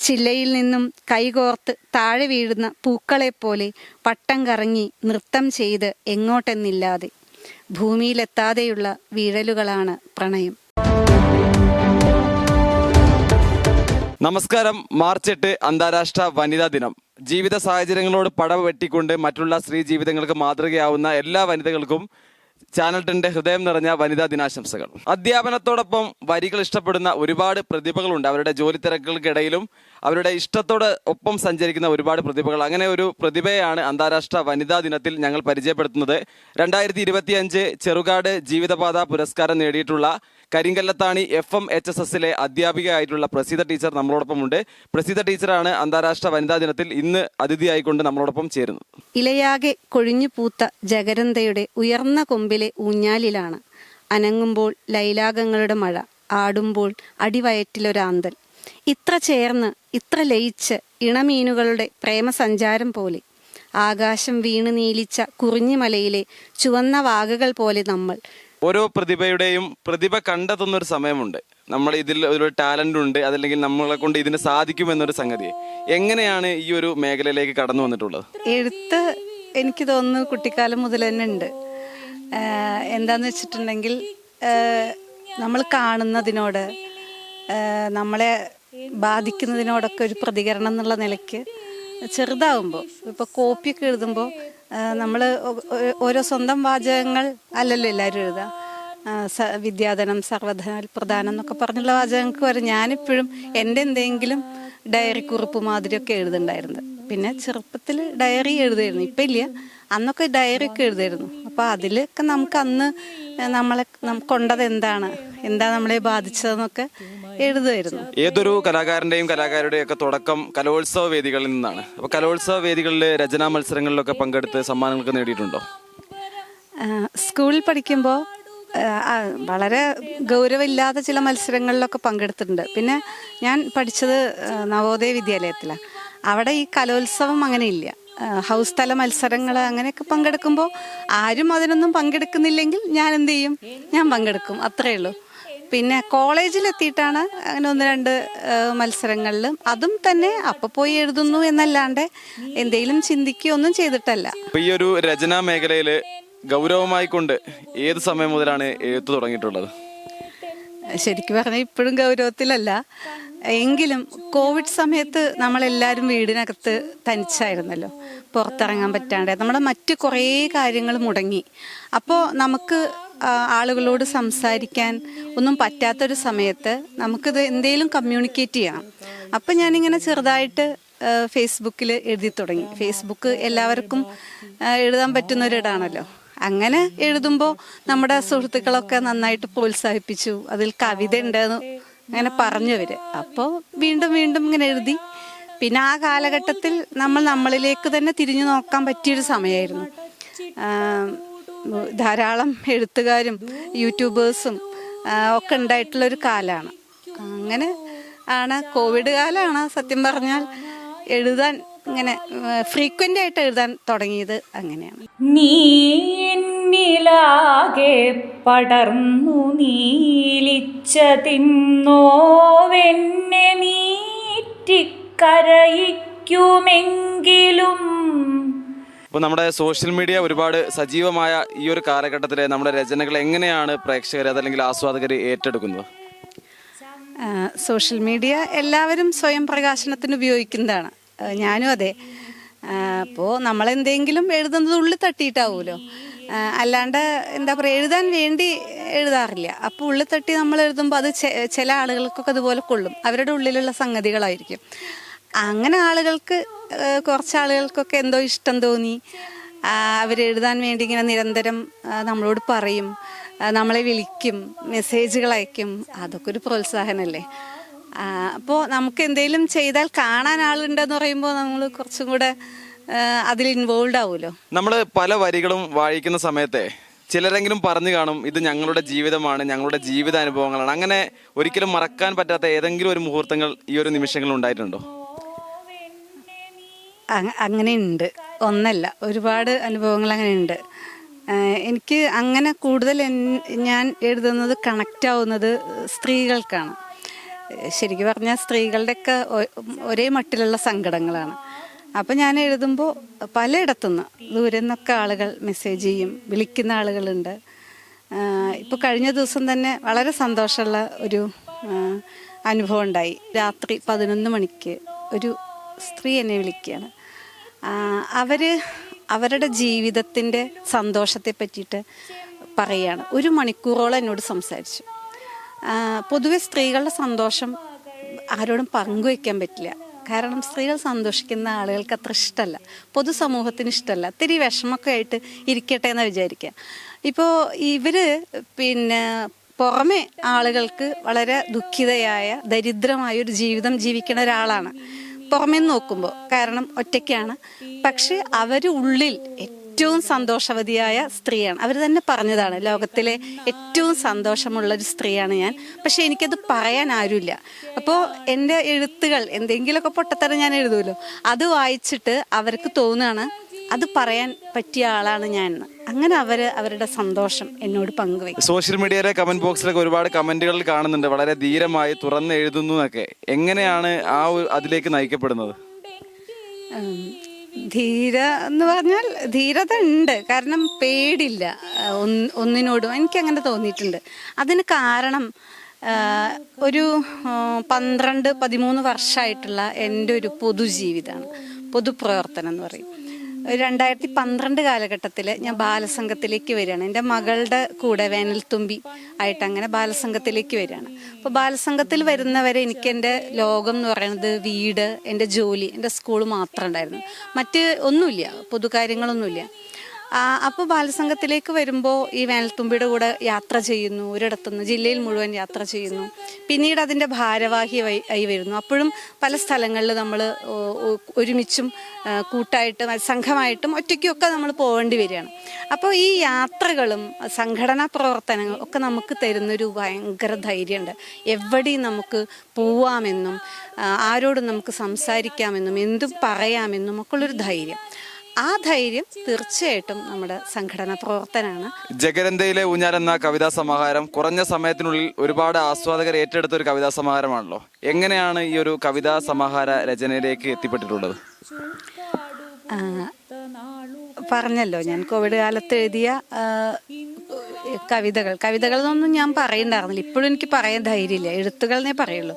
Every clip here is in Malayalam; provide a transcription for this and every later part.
ചില്ലയിൽ നിന്നും കൈകോർത്ത് താഴെ വീഴുന്ന പൂക്കളെപ്പോലെ പട്ടം കറങ്ങി നൃത്തം ചെയ്ത് എങ്ങോട്ടെന്നില്ലാതെ ഭൂമിയിലെത്താതെയുള്ള വീഴലുകളാണ് പ്രണയം. നമസ്കാരം. മാർച്ച് എട്ട് അന്താരാഷ്ട്ര വനിതാ ദിനം. ജീവിത സാഹചര്യങ്ങളോട് പടവ് വെട്ടിക്കൊണ്ട് മറ്റുള്ള സ്ത്രീ ജീവിതങ്ങൾക്ക് മാതൃകയാവുന്ന എല്ലാ വനിതകൾക്കും ചാനൽ ടെന്റെ ഹൃദയം നിറഞ്ഞ വനിതാ ദിനാശംസകൾ. അധ്യാപനത്തോടൊപ്പം വരികൾ ഇഷ്ടപ്പെടുന്ന ഒരുപാട് പ്രതിഭകളുണ്ട്. അവരുടെ ജോലി തിരക്കുകൾക്കിടയിലും അവരുടെ ഇഷ്ടത്തോട് ഒപ്പം സഞ്ചരിക്കുന്ന ഒരുപാട് പ്രതിഭകൾ. അങ്ങനെ ഒരു പ്രതിഭയാണ് അന്താരാഷ്ട്ര വനിതാ ദിനത്തിൽ ഞങ്ങൾ പരിചയപ്പെടുത്തുന്നത്. രണ്ടായിരത്തി ചെറുകാട് ജീവിതപാത പുരസ്കാരം നേടിയിട്ടുള്ള Karinkallathani F M H S എസിലെ അധ്യാപികയായിട്ടുള്ള പ്രസീത ടീച്ചർ നമ്മളോടൊപ്പം ഉണ്ട് പ്രസീത ടീച്ചറാണ് അന്താരാഷ്ട്ര വനിതാ ദിനത്തിൽ ഇന്ന് അതിഥിയായിക്കൊണ്ട് നമ്മളോടൊപ്പം ചേരുന്നത്. ഇലയാകെ കൊഴിഞ്ഞു പൂത്ത ജഗരന്തയുടെ ഉയർന്ന കൊമ്പിലെ ഊഞ്ഞാലിലാണ്. അനങ്ങുമ്പോൾ ലൈലാകങ്ങളുടെ മഴ ആടുമ്പോൾ അടിവയറ്റിലൊരാന്തൽ. ഇത്ര ചേർന്ന് ഇത്ര ലയിച്ച് ഇണമീനുകളുടെ പ്രേമസഞ്ചാരം പോലെ ആകാശം വീണ് നീലിച്ച കുറിഞ്ഞിമലയിലെ ചുവന്ന വാഗകൾ പോലെ നമ്മൾ ഓരോ പ്രതിഭയുടെയും പ്രതിഭ കണ്ടെത്തുന്ന ഒരു സമയമുണ്ട്. നമ്മൾ ഇതിൽ ഒരു ടാലന്റ് ഉണ്ട് അതല്ലെങ്കിൽ നമ്മളെ കൊണ്ട് ഇതിന് സാധിക്കുമെന്നൊരു സംഗതി. എങ്ങനെയാണ് ഈ ഒരു മേഖലയിലേക്ക് കടന്നു വന്നിട്ടുള്ളത്? എഴുത്ത് എനിക്ക് തോന്നുന്നു കുട്ടിക്കാലം മുതൽ തന്നെ ഉണ്ട്. എന്താന്ന് വെച്ചിട്ടുണ്ടെങ്കിൽ നമ്മൾ കാണുന്നതിനോട് നമ്മളെ ബാധിക്കുന്നതിനോടൊക്കെ ഒരു പ്രതികരണം എന്നുള്ള നിലയ്ക്ക് ചെറുതാവുമ്പോൾ ഇപ്പോൾ കോപ്പിയൊക്കെ എഴുതുമ്പോൾ നമ്മൾ ഓരോ സ്വന്തം വാചകങ്ങൾ അല്ലല്ലോ എല്ലാവരും എഴുതുക. വിദ്യാധനം സർവധനാൽ പ്രധാനം എന്നൊക്കെ പറഞ്ഞുള്ള വാചകങ്ങൾക്ക് വരെ ഞാനിപ്പോഴും എന്റെ എന്തെങ്കിലും ഡയറി കുറിപ്പ് മാതിരിയൊക്കെ എഴുതുന്നുണ്ടായിരുന്നത് പിന്നെ ചെറുപ്പത്തിൽ ഡയറി എഴുതായിരുന്നു. ഇപ്പം ഇല്ല. അന്നൊക്കെ ഡയറി ഒക്കെ എഴുതായിരുന്നു. അപ്പോൾ അതിലൊക്കെ നമുക്ക് അന്ന് നമ്മളെ കൊണ്ടത് എന്താണ്? എന്താ നമ്മളെ ബാധിച്ചതെന്നൊക്കെ എഴുതുമായിരുന്നു. ഏതൊരു കലാകാരന്റെയും കലാകാരുടെയും ഒക്കെ തുടക്കം കലോത്സവ വേദികളിൽ നിന്നാണ്. അപ്പോൾ കലോത്സവ വേദികളിൽ രചനാ മത്സരങ്ങളിലൊക്കെ പങ്കെടുത്ത് സമ്മാനങ്ങളൊക്കെ നേടിയിട്ടുണ്ടോ? സ്കൂളിൽ പഠിക്കുമ്പോൾ വളരെ ഗൗരവമില്ലാത്ത ചില മത്സരങ്ങളിലൊക്കെ പങ്കെടുത്തിട്ടുണ്ട്. പിന്നെ ഞാൻ പഠിച്ചത് നവോദയ വിദ്യാലയത്തിലാണ്. അവിടെ ഈ കലോത്സവം അങ്ങനെ ഇല്ല ഹൗസ് തല മത്സരങ്ങൾ അങ്ങനെയൊക്കെ പങ്കെടുക്കുമ്പോൾ ആരും അതിനൊന്നും പങ്കെടുക്കുന്നില്ലെങ്കിൽ ഞാൻ എന്ത് ചെയ്യും ഞാൻ പങ്കെടുക്കും. അത്രയേ ഉള്ളൂ. പിന്നെ കോളേജിലെത്തിയിട്ടാണ് അങ്ങനെ ഒന്ന് രണ്ട് മത്സരങ്ങളിലും. അതും തന്നെ അപ്പൊ പോയി എഴുതുന്നു എന്നല്ലാണ്ട് എന്തെങ്കിലും ചിന്തിക്കുകയൊന്നും ചെയ്തിട്ടല്ല. ഈ ഒരു രചനാ മേഖലയിൽ ഗൗരവമായി കൊണ്ട് ഏത് സമയം മുതലാണ് എഴുത്തു തുടങ്ങിയിട്ടുള്ളത്? ശരിക്കും പറഞ്ഞാൽ ഇപ്പോഴും ഗൗരവത്തിലല്ല. എങ്കിലും കോവിഡ് സമയത്ത് നമ്മളെല്ലാവരും വീടിനകത്ത് തനിച്ചായിരുന്നല്ലോ. പുറത്തിറങ്ങാൻ പറ്റാണ്ട്. നമ്മുടെ മറ്റ് കുറേ കാര്യങ്ങൾ മുടങ്ങി. അപ്പോൾ നമുക്ക് ആളുകളോട് സംസാരിക്കാൻ ഒന്നും പറ്റാത്തൊരു സമയത്ത് നമുക്കിത് എന്തെങ്കിലും കമ്മ്യൂണിക്കേറ്റ് ചെയ്യണം അപ്പം ഞാനിങ്ങനെ ചെറുതായിട്ട് ഫേസ്ബുക്കിൽ എഴുതി തുടങ്ങി. ഫേസ്ബുക്ക് എല്ലാവർക്കും എഴുതാൻ പറ്റുന്നൊരിടാണല്ലോ. അങ്ങനെ എഴുതുമ്പോൾ നമ്മുടെ സുഹൃത്തുക്കളൊക്കെ നന്നായിട്ട് പ്രോത്സാഹിപ്പിച്ചു. അതിൽ കവിത ഉണ്ടെന്ന് അങ്ങനെ പറഞ്ഞു വരെ അപ്പോൾ വീണ്ടും വീണ്ടും ഇങ്ങനെ എഴുതി. പിന്നെ ആ കാലഘട്ടത്തിൽ നമ്മൾ നമ്മളിലേക്ക് തന്നെ തിരിഞ്ഞു നോക്കാൻ പറ്റിയൊരു സമയമായിരുന്നു ധാരാളം എഴുത്തുകാരും യൂട്യൂബേഴ്സും ഒക്കെ ഒക്കെ ഉണ്ടായിട്ടുള്ളൊരു കാലമാണ് അങ്ങനെ ആണ്. കോവിഡ് കാലമാണ് സത്യം പറഞ്ഞാൽ എഴുതാൻ ഇങ്ങനെ ഫ്രീക്വന്റ് ആയിട്ട് എഴുതാൻ തുടങ്ങിയത് അങ്ങനെയാണ്. നീ എന്നിലാകെ പടർന്നു നീലിച്ചതിന്നോവെന്നെ നീറ്റിക്കരയിക്കുമെങ്കിലും. ഇപ്പോൾ നമ്മുടെ സോഷ്യൽ മീഡിയ ഒരുപാട് സജീവമായ ഈ ഒരു കാലഘട്ടത്തിൽ നമ്മുടെ രചനകൾ എങ്ങനെയാണ് പ്രേക്ഷകർ അതല്ലെങ്കിൽ ആസ്വാദകർ ഏറ്റെടുക്കുന്നത്? സോഷ്യൽ മീഡിയ എല്ലാവരും സ്വയം പ്രകാശനത്തിന് ഉപയോഗിക്കുന്നതാണ്. ഞാനും അതെ. അപ്പോൾ നമ്മളെന്തെങ്കിലും എഴുതുന്നത് ഉള്ളിൽ തട്ടിയിട്ടാവുമല്ലോ അല്ലാണ്ട് എന്താ പറയുക എഴുതാൻ വേണ്ടി എഴുതാറില്ല. അപ്പോൾ ഉള്ളിൽ തട്ടി നമ്മൾ എഴുതുമ്പോൾ അത് ചില ആളുകൾക്കൊക്കെ അതുപോലെ കൊള്ളും. അവരുടെ ഉള്ളിലുള്ള സംഗതികളായിരിക്കും. അങ്ങനെ ആളുകൾക്ക് കുറച്ച് ആളുകൾക്കൊക്കെ എന്തോ ഇഷ്ടം തോന്നി. അവരെഴുതാൻ വേണ്ടി ഇങ്ങനെ നിരന്തരം നമ്മളോട് പറയും. നമ്മളെ വിളിക്കും മെസ്സേജുകൾ അയക്കും. അതൊക്കെ ഒരു പ്രോത്സാഹനമല്ലേ അപ്പോൾ നമുക്ക് എന്തെങ്കിലും ചെയ്താൽ കാണാൻ ആളുണ്ടെന്ന് പറയുമ്പോൾ നമ്മൾ കുറച്ചും കൂടെ അതിൽ ഇൻവോൾവ് ആവുമല്ലോ നമ്മൾ പല വരികളും വായിക്കുന്ന സമയത്തെ ചിലരെങ്കിലും പറഞ്ഞു കാണും ഇത് ഞങ്ങളുടെ ജീവിതമാണ് ഞങ്ങളുടെ ജീവിത അനുഭവങ്ങളാണ് അങ്ങനെ ഒരിക്കലും മറക്കാൻ പറ്റാത്ത ഏതെങ്കിലും ഒരു മുഹൂർത്തങ്ങൾ ഈ ഒരു നിമിഷങ്ങളിൽ ഉണ്ടായിട്ടുണ്ടോ? അങ്ങനെയുണ്ട്. ഒന്നല്ല ഒരുപാട് അനുഭവങ്ങൾ അങ്ങനെയുണ്ട്. എനിക്ക് അങ്ങനെ കൂടുതൽ ഞാൻ എഴുതുന്നത് കണക്റ്റ് ആവുന്നത് സ്ത്രീകൾക്കാണ്. ശരിക്കും പറഞ്ഞാൽ സ്ത്രീകളുടെയൊക്കെ ഒരേ മട്ടിലുള്ള സങ്കടങ്ങളാണ്. അപ്പം ഞാൻ എഴുതുമ്പോൾ പലയിടത്തുനിന്ന് ദൂരെ നിന്നൊക്കെ ആളുകൾ മെസ്സേജ് ചെയ്യും വിളിക്കുന്ന ആളുകളുണ്ട്. ഇപ്പോൾ കഴിഞ്ഞ ദിവസം തന്നെ വളരെ സന്തോഷമുള്ള ഒരു അനുഭവം ഉണ്ടായി. രാത്രി പതിനൊന്ന് മണിക്ക് ഒരു സ്ത്രീ എന്നെ വിളിക്കുകയാണ്. അവർ അവരുടെ ജീവിതത്തിന്റെ സന്തോഷത്തെ പറ്റിയിട്ട് പറയുകയാണ് ഒരു മണിക്കൂറോളം എന്നോട് സംസാരിച്ചു. പൊതുവെ സ്ത്രീകളുടെ സന്തോഷം ആരോടും പങ്കുവയ്ക്കാൻ പറ്റില്ല. കാരണം സ്ത്രീകൾ സന്തോഷിക്കുന്ന ആളുകൾക്ക് അത്ര ഇഷ്ടമല്ല പൊതുസമൂഹത്തിന് ഇഷ്ടമല്ല ഇത്തിരി വിഷമമൊക്കെ ആയിട്ട് ഇരിക്കട്ടെ എന്ന് വിചാരിക്കുക ഇപ്പോൾ ഇവർ പിന്നെ പുറമെ ആളുകൾക്ക് വളരെ ദുഃഖിതയായ ദരിദ്രമായ ഒരു ജീവിതം ജീവിക്കുന്ന ഒരാളാണ്. പുറമേ നോക്കുമ്പോൾ കാരണം ഒറ്റയ്ക്കാണ്. പക്ഷെ അവർ ഉള്ളിൽ ഏറ്റവും സന്തോഷവതിയായ സ്ത്രീയാണ്. അവർ തന്നെ പറഞ്ഞതാണ് ലോകത്തിലെ ഏറ്റവും സന്തോഷമുള്ള ഒരു സ്ത്രീയാണ് ഞാൻ. പക്ഷെ എനിക്കത് പറയാൻ ആരുമില്ല. അപ്പോൾ എന്റെ എഴുത്തുകൾ എന്തെങ്കിലുമൊക്കെ പൊട്ടത്തരം ഞാൻ എഴുതുമല്ലോ അത് വായിച്ചിട്ട് അവർക്ക് തോന്നുകയാണ് അത് പറയാൻ പറ്റിയ ആളാണ് ഞാൻ. അങ്ങനെ അവർ അവരുടെ സന്തോഷം എന്നോട് പങ്കുവയ്ക്കും സോഷ്യൽ മീഡിയയിലെ കമന്റ് ബോക്സിലൊക്കെ ഒരുപാട് കമന്റുകൾ കാണുന്നുണ്ട് വളരെ ധീരമായി തുറന്ന് എഴുതുന്നു എന്നൊക്കെ. എങ്ങനെയാണ് ആ അതിലേക്ക് നയിക്കപ്പെടുന്നത്. ധീര എന്ന് പറഞ്ഞാൽ ധീരത ഉണ്ട് കാരണം പേടില്ല. ഒന്നിനോടും എനിക്ക് അങ്ങനെ തോന്നിയിട്ടുണ്ട്. അതിന് കാരണം ഒരു പന്ത്രണ്ട് പതിമൂന്ന് വർഷമായിട്ടുള്ള എന്റെ ഒരു പൊതുജീവിതമാണ് പൊതുപ്രവർത്തനം എന്ന് പറയും. രണ്ടായിരത്തി പന്ത്രണ്ട് കാലഘട്ടത്തിൽ ഞാൻ ബാലസംഘത്തിലേക്ക് വരികയാണ്. എന്റെ മകളുടെ കൂടെ വേനൽത്തുമ്പി ആയിട്ട് അങ്ങനെ ബാലസംഘത്തിലേക്ക് വരികയാണ്. അപ്പോൾ ബാലസംഘത്തിൽ വരുന്നവരെ എനിക്ക് എന്റെ ലോകം എന്ന് പറയുന്നത് വീട് എന്റെ ജോലി എന്റെ സ്കൂൾ മാത്രം ഉണ്ടായിരുന്നു. മറ്റ് ഒന്നുമില്ല പൊതുകാര്യങ്ങളൊന്നുമില്ല. അപ്പോൾ ബാലസംഘത്തിലേക്ക് വരുമ്പോൾ ഈ വേനൽത്തുമ്പിയുടെ കൂടെ യാത്ര ചെയ്യുന്നു ഒരിടത്തുനിന്ന് ജില്ലയിൽ മുഴുവൻ യാത്ര ചെയ്യുന്നു. പിന്നീട് അതിന്റെ ഭാരവാഹി ആയി വരുന്നു. അപ്പോഴും പല സ്ഥലങ്ങളിൽ നമ്മൾ ഒരുമിച്ചും കൂട്ടായിട്ടും സംഘമായിട്ടും ഒറ്റയ്ക്കൊക്കെ നമ്മൾ പോകേണ്ടി വരികയാണ്. അപ്പോൾ ഈ യാത്രകളും സംഘടനാ പ്രവർത്തനങ്ങളും ഒക്കെ നമുക്ക് തരുന്നൊരു ഭയങ്കര ധൈര്യമുണ്ട് എവിടെയും നമുക്ക് പോവാമെന്നും ആരോടും നമുക്ക് സംസാരിക്കാമെന്നും എന്തും പറയാമെന്നും ഒക്കെ ഉള്ളൊരു ധൈര്യം. ആ ധൈര്യം തീർച്ചയായിട്ടും നമ്മുടെ സംഘടനാ പ്രവർത്തനമാണ് ജഗരന്തയിലെ ഊഞ്ഞാൽ എന്ന കവിതാ സമാഹാരം കുറഞ്ഞ സമയത്തിനുള്ളിൽ ഒരുപാട് ആസ്വാദകർ ഏറ്റെടുത്ത ഒരു കവിതാ സമാഹാരമാണല്ലോ. എങ്ങനെയാണ് ഈ ഒരു കവിതാ സമാഹാര രചനയിലേക്ക് എത്തിപ്പെട്ടിട്ടുള്ളത്? പറഞ്ഞല്ലോ ഞാൻ കോവിഡ് കാലത്ത് എഴുതിയ കവിതകൾ. കവിതകളൊന്നും ഞാൻ പറയണ്ടായിരുന്നില്ല. ഇപ്പോഴും എനിക്ക് പറയാൻ ധൈര്യമില്ല. എഴുത്തുകളെന്നേ പറയുള്ളൂ.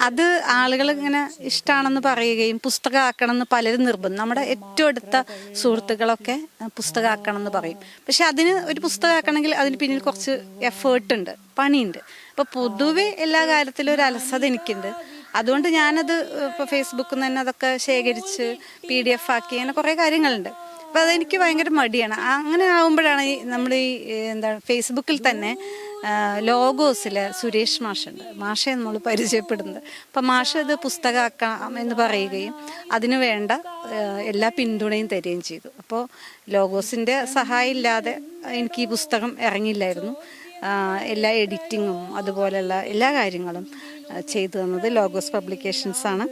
അത് ആളുകൾ ഇങ്ങനെ ഇഷ്ടമാണെന്ന് പറയുകയും പുസ്തകമാക്കണം എന്ന് പലരും നിർബന്ധം. നമ്മുടെ ഏറ്റവും അടുത്ത സുഹൃത്തുക്കളൊക്കെ പുസ്തകമാക്കണം എന്ന് പറയും. പക്ഷെ അതിന് ഒരു പുസ്തകമാക്കണമെങ്കിൽ അതിന് പിന്നിൽ കുറച്ച് എഫേർട്ട് ഉണ്ട് പണിയുണ്ട്. അപ്പോൾ പൊതുവെ എല്ലാ കാര്യത്തിലും ഒരു അലസത എനിക്കുണ്ട്. അതുകൊണ്ട് ഞാനത് ഇപ്പോൾ ഫേസ്ബുക്കിൽ നിന്ന് തന്നെ അതൊക്കെ ശേഖരിച്ച് പി ഡി എഫ് ആക്കി അങ്ങനെ കുറേ കാര്യങ്ങളുണ്ട്. അപ്പോൾ അതെനിക്ക് ഭയങ്കര മടിയാണ്. അങ്ങനെ ആകുമ്പോഴാണ് നമ്മൾ ഈ എന്താ എന്താണ് ഫേസ്ബുക്കിൽ തന്നെ ലോഗോസിൽ സുരേഷ് മാഷുണ്ട്. മാഷെ നമ്മൾ പരിചയപ്പെടുന്നത്. അപ്പം മാഷ ഇത് പുസ്തകമാക്കാം എന്ന് പറയുകയും അതിനു വേണ്ട എല്ലാ പിന്തുണയും തരികയും ചെയ്തു. അപ്പോൾ ലോഗോസിന്റെ സഹായം ഇല്ലാതെ എനിക്ക് ഈ പുസ്തകം ഇറങ്ങില്ലായിരുന്നു. എല്ലാ എഡിറ്റിങ്ങും അതുപോലെയുള്ള എല്ലാ കാര്യങ്ങളും ചെയ്തു തന്നത് ലോഗോസ് പബ്ലിക്കേഷൻസ് ആണ്.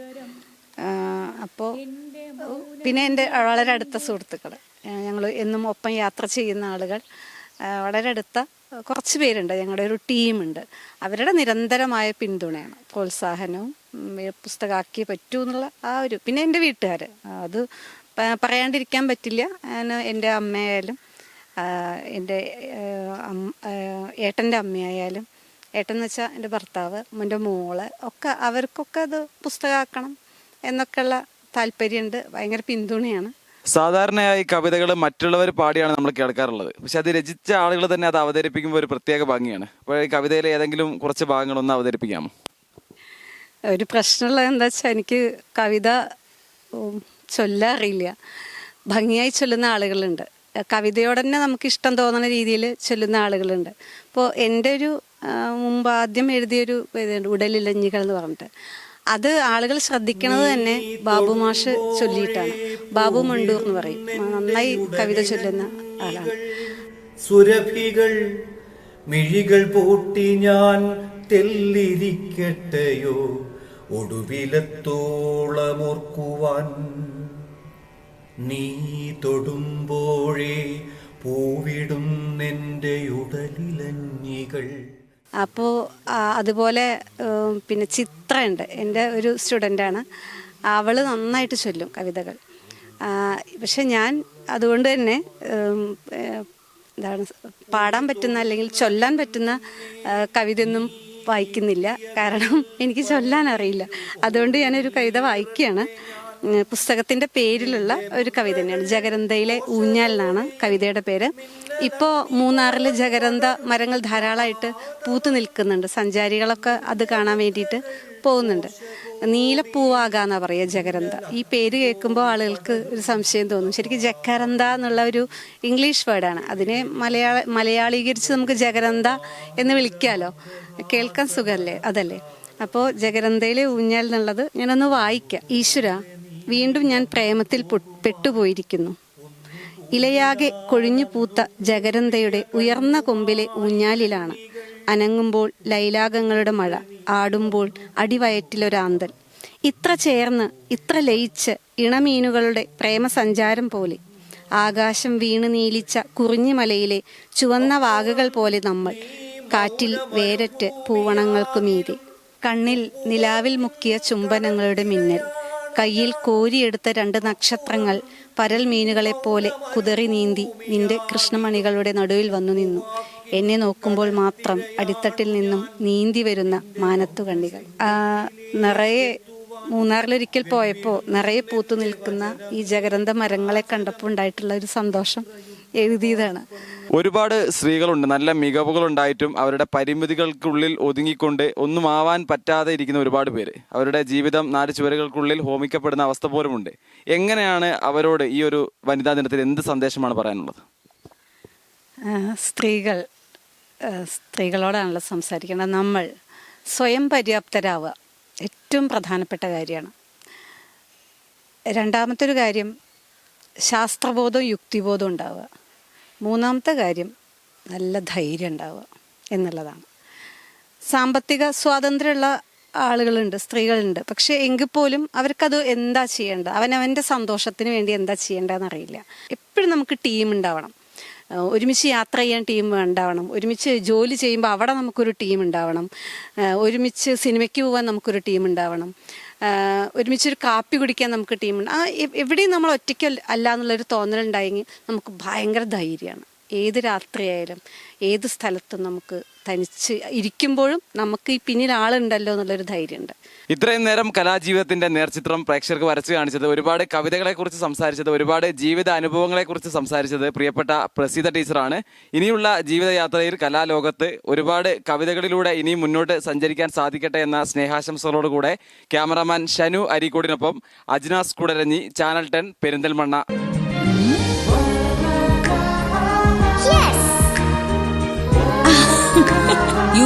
അപ്പോൾ പിന്നെ എന്റെ വളരെ അടുത്ത സുഹൃത്തുക്കൾ ഞങ്ങൾ എന്നും ഒപ്പം യാത്ര ചെയ്യുന്ന ആളുകൾ. വളരെ അടുത്ത കുറച്ച് പേരുണ്ട്. ഞങ്ങളുടെ ഒരു ടീമുണ്ട്. അവരുടെ നിരന്തരമായ പിന്തുണയാണ്. പ്രോത്സാഹനവും പുസ്തകമാക്കി പറ്റൂ എന്നുള്ള ആ ഒരു പിന്നെ എന്റെ വീട്ടുകാർ അത് പറയാണ്ടിരിക്കാൻ പറ്റില്ല. എന്റെ അമ്മയായാലും എന്റെ ഏട്ടന്റെ അമ്മയായാലും ഏട്ടൻ എന്ന് വെച്ചാൽ എന്റെ ഭർത്താവ് എന്റെ മോൾ ഒക്കെ അവർക്കൊക്കെ അത് പുസ്തകമാക്കണം എന്നൊക്കെയുള്ള താല്പര്യമുണ്ട് ഭയങ്കര പിന്തുണയാണ്. സാധാരണയായി കവിതകൾ മറ്റുള്ളവർ പാടിയാണ് നമ്മൾ കേൾക്കാറുള്ളത്. പക്ഷെ അത് രചിച്ച ആളുകൾ തന്നെ അത് അവതരിപ്പിക്കുമ്പോൾ ഒരു പ്രത്യേക ഭംഗിയാണ്. അപ്പോൾ ഈ കവിതയിലെ ഏതെങ്കിലും കുറച്ച് ഭാഗങ്ങളൊന്ന് അവതരിപ്പിക്കാമോ? ഒരു പ്രശ്നമുള്ളത് എന്താ വെച്ചാൽ എനിക്ക് കവിത അറിയില്ല. ഭംഗിയായി ചൊല്ലുന്ന ആളുകളുണ്ട്. കവിതയോട് തന്നെ നമുക്ക് ഇഷ്ടം തോന്നുന്ന രീതിയിൽ ചൊല്ലുന്ന ആളുകളുണ്ട്. അപ്പോൾ എന്റെ ഒരു മുമ്പ് ആദ്യം എഴുതിയൊരു ഇതുണ്ട് ഉടലിലഞ്ഞികൾ എന്ന് പറഞ്ഞിട്ട്. അത് ആളുകൾ ശ്രദ്ധിക്കണത് തന്നെ ബാബു മാഷ് ചൊല്ലിയിട്ടാണ്. ബാബു മണ്ടൂർ എന്ന് പറയും. നന്നായി കവിത ചൊല്ലുന്ന ആളാണ്. സുരഭികൾ മിഴികൾ പൂട്ടി ഞാൻ തെല്ലിരിക്കട്ടെയോ? ഒടുവിലത്തോളമോർക്കുവാൻ നീ തൊടുമ്പോഴേ പൂവിടും നിന്റെ ഉടലിലഞ്ഞികൾ. അപ്പോൾ അതുപോലെ പിന്നെ ചിത്രയുണ്ട്. എന്റെ ഒരു സ്റ്റുഡന്റാണ്. അവൾ നന്നായിട്ട് ചൊല്ലും കവിതകൾ. പക്ഷെ ഞാൻ അതുകൊണ്ട് തന്നെ എന്താണ് പാടാൻ പറ്റുന്ന അല്ലെങ്കിൽ ചൊല്ലാൻ പറ്റുന്ന കവിതയൊന്നും വായിക്കുന്നില്ല. കാരണം എനിക്ക് ചൊല്ലാൻ അറിയില്ല. അതുകൊണ്ട് ഞാനൊരു കവിത വായിക്കുകയാണ്. പുസ്തകത്തിന്റെ പേരിലുള്ള ഒരു കവിത തന്നെയാണ്. ജഗരന്തയിലെ ഊഞ്ഞാൽ എന്നാണ് കവിതയുടെ പേര്. ഇപ്പോൾ മൂന്നാറിൽ ജഗരന്ത മരങ്ങൾ ധാരാളമായിട്ട് പൂത്തു നിൽക്കുന്നുണ്ട്. സഞ്ചാരികളൊക്കെ അത് കാണാൻ വേണ്ടിയിട്ട് പോകുന്നുണ്ട്. നീലപ്പൂവാകാന്നാ പറയുക ജഗരന്ത. ഈ പേര് കേൾക്കുമ്പോൾ ആളുകൾക്ക് ഒരു സംശയം തോന്നും. ശരിക്കും ജക്കരന്ത എന്നുള്ള ഒരു ഇംഗ്ലീഷ് വേർഡാണ്. അതിനെ മലയാള മലയാളീകരിച്ച് നമുക്ക് ജഗരന്ത എന്ന് വിളിക്കാമല്ലോ കേൾക്കാൻ സുഖമല്ലേ അതല്ലേ? അപ്പോൾ ജഗരന്തയിലെ ഊഞ്ഞാൽ എന്നുള്ളത് ഞാനൊന്ന് വായിക്കാം. ഈശ്വര വീണ്ടും ഞാൻ പ്രേമത്തിൽ പെട്ടുപോയിരിക്കുന്നു. ഇലയാകെ കൊഴിഞ്ഞു പൂത്ത ജഗരന്തയുടെ ഉയർന്ന കൊമ്പിലെ ഊഞ്ഞാലിലാണ് അനങ്ങുമ്പോൾ ലൈലാകങ്ങളുടെ മഴ ആടുമ്പോൾ അടിവയറ്റിലൊരാന്തൽ. ഇത്ര ചേർന്ന് ഇത്ര ലയിച്ച് ഇണമീനുകളുടെ പ്രേമസഞ്ചാരം പോലെ ആകാശം വീണ് നീലിച്ച കുറിഞ്ഞിമലയിലെ ചുവന്ന വാഗകൾ പോലെ നമ്മൾ കാറ്റിൽ വേരറ്റ് പൂവണങ്ങൾക്കു മീതെ കണ്ണിൽ നിലാവിൽ മുക്കിയ ചുംബനങ്ങളുടെ മിന്നൽ. കയ്യിൽ കോരിയെടുത്ത രണ്ട് നക്ഷത്രങ്ങൾ പരൽ മീനുകളെ പോലെ കുതറി നീന്തി നിന്റെ കൃഷ്ണമണികളുടെ നടുവിൽ വന്നു നിന്നു. എന്നെ നോക്കുമ്പോൾ മാത്രം അടിത്തട്ടിൽ നിന്നും നീന്തി വരുന്ന മാനത്തു കണ്ണികൾ. നിറയെ മൂന്നാറിലൊരിക്കൽ പോയപ്പോൾ നിറയെ പൂത്തു നിൽക്കുന്ന ഈ ജഗരന്ത മരങ്ങളെ കണ്ടപ്പോൾ ഉണ്ടായിട്ടുള്ള ഒരു സന്തോഷം. എഴുതിയതാണ്. ഒരുപാട് സ്ത്രീകളുണ്ട്. നല്ല മികവുകളുണ്ടായിട്ടും അവരുടെ പരിമിതികൾക്കുള്ളിൽ ഒതുങ്ങിക്കൊണ്ട് ഒന്നും ആവാൻ പറ്റാതെ ഇരിക്കുന്ന ഒരുപാട് പേര്. അവരുടെ ജീവിതം നാല് ചുവരുകൾക്കുള്ളിൽ ഹോമിക്കപ്പെടുന്ന അവസ്ഥ പോലുമുണ്ട്. എങ്ങനെയാണ് അവരോട് ഈ ഒരു വനിതാ ദിനത്തിൽ എന്ത് സന്ദേശമാണ് പറയാനുള്ളത്? സ്ത്രീകൾ സ്ത്രീകളോടാണല്ലോ സംസാരിക്കേണ്ടത്. നമ്മൾ സ്വയം പര്യാപ്തരാവുക ഏറ്റവും പ്രധാനപ്പെട്ട കാര്യമാണ്. രണ്ടാമത്തെ ഒരു കാര്യം ശാസ്ത്രബോധവും യുക്തിബോധം ഉണ്ടാവുക. മൂന്നാമത്തെ കാര്യം നല്ല ധൈര്യം ഉണ്ടാവുക എന്നുള്ളതാണ്. സാമ്പത്തിക സ്വാതന്ത്ര്യമുള്ള ആളുകളുണ്ട് സ്ത്രീകളുണ്ട്. പക്ഷേ എങ്കിൽ പോലും അവർക്കത് എന്താ ചെയ്യേണ്ടത്? അവനവന്റെ സന്തോഷത്തിന് വേണ്ടി എന്താ ചെയ്യേണ്ടതെന്ന് അറിയില്ല. എപ്പോഴും നമുക്ക് ടീം ഉണ്ടാവണം. ഒരുമിച്ച് യാത്ര ചെയ്യാൻ ടീം ഉണ്ടാവണം. ഒരുമിച്ച് ജോലി ചെയ്യുമ്പോൾ അവിടെ നമുക്കൊരു ടീം ഉണ്ടാവണം. ഒരുമിച്ച് സിനിമയ്ക്ക് പോകാൻ നമുക്കൊരു ടീം ഉണ്ടാവണം. ഒരുമിച്ചൊരു കാപ്പി കുടിക്കാൻ നമുക്ക് ടീം ആ എവിടെയും നമ്മൾ ഒറ്റയ്ക്ക് അല്ല എന്നുള്ളൊരു തോന്നലുണ്ടായെങ്കിൽ നമുക്ക് ഭയങ്കര ധൈര്യമാണ്. ഏത് രാത്രിയായാലും ഏത് സ്ഥലത്തും നമുക്ക് തനിച്ച് ഇരിക്കുമ്പോഴും നമുക്ക് ഈ പിന്നിൽ ആളുണ്ടല്ലോ എന്നുള്ളൊരു ധൈര്യമുണ്ട്. ഇത്രയും നേരം കലാജീവിതത്തിന്റെ നേർചിത്രം പ്രേക്ഷകർക്ക് വരച്ചു കാണിച്ചത് ഒരുപാട് കവിതകളെ കുറിച്ച് സംസാരിച്ചത് ഒരുപാട് ജീവിത അനുഭവങ്ങളെ കുറിച്ച് സംസാരിച്ചത് പ്രിയപ്പെട്ട പ്രസിദ്ധ ടീച്ചറാണ്. ഇനിയുള്ള ജീവിതയാത്രയിൽ കലാലോകത്ത് ഒരുപാട് കവിതകളിലൂടെ ഇനി മുന്നോട്ട് സഞ്ചരിക്കാൻ സാധിക്കട്ടെ എന്ന സ്നേഹാശംസകളോടുകൂടെ cameraman Shanu അരീക്കോടിനൊപ്പം Ajnas Koodaranji channel ten Perinthalmanna.